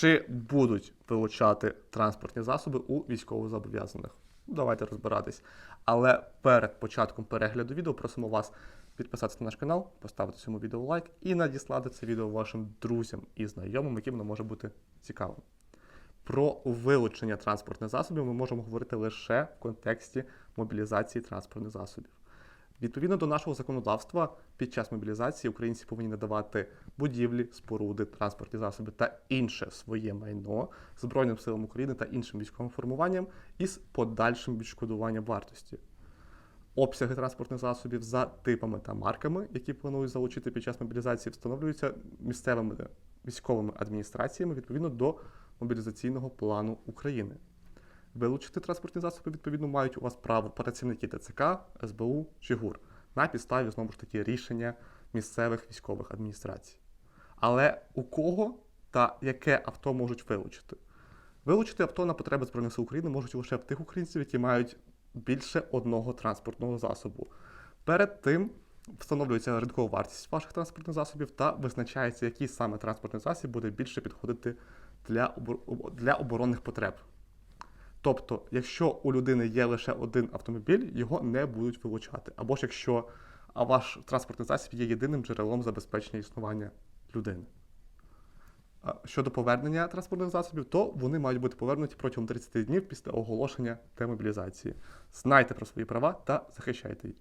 Чи будуть вилучати транспортні засоби у військовозобов'язаних? Давайте розбиратись. Але перед початком перегляду відео просимо вас підписатися на наш канал, поставити цьому відео лайк і надіслати це відео вашим друзям і знайомим, яким воно може бути цікавим. Про вилучення транспортних засобів ми можемо говорити лише в контексті мобілізації транспортних засобів. Відповідно до нашого законодавства, під час мобілізації українці повинні надавати будівлі, споруди, транспортні засоби та інше своє майно Збройним силам України та іншим військовим формуванням із подальшим відшкодуванням вартості. Обсяги транспортних засобів за типами та марками, які планують залучити під час мобілізації, встановлюються місцевими військовими адміністраціями відповідно до мобілізаційного плану України. Вилучити транспортні засоби, відповідно, мають у вас право працівники ТЦК, СБУ чи ГУР на підставі, знову ж таки, рішення місцевих військових адміністрацій. Але у кого та яке авто можуть вилучити? Вилучити авто на потреби Збройних сил України можуть лише в тих українців, які мають більше одного транспортного засобу. Перед тим встановлюється ринкова вартість ваших транспортних засобів та визначається, який саме транспортний засіб буде більше підходити для, для оборонних потреб. Тобто, якщо у людини є лише один автомобіль, його не будуть вилучати. Або ж якщо ваш транспортний засіб є єдиним джерелом забезпечення існування людини. Щодо повернення транспортних засобів, то вони мають бути повернуті протягом 30 днів після оголошення демобілізації. Знайте про свої права та захищайте їх.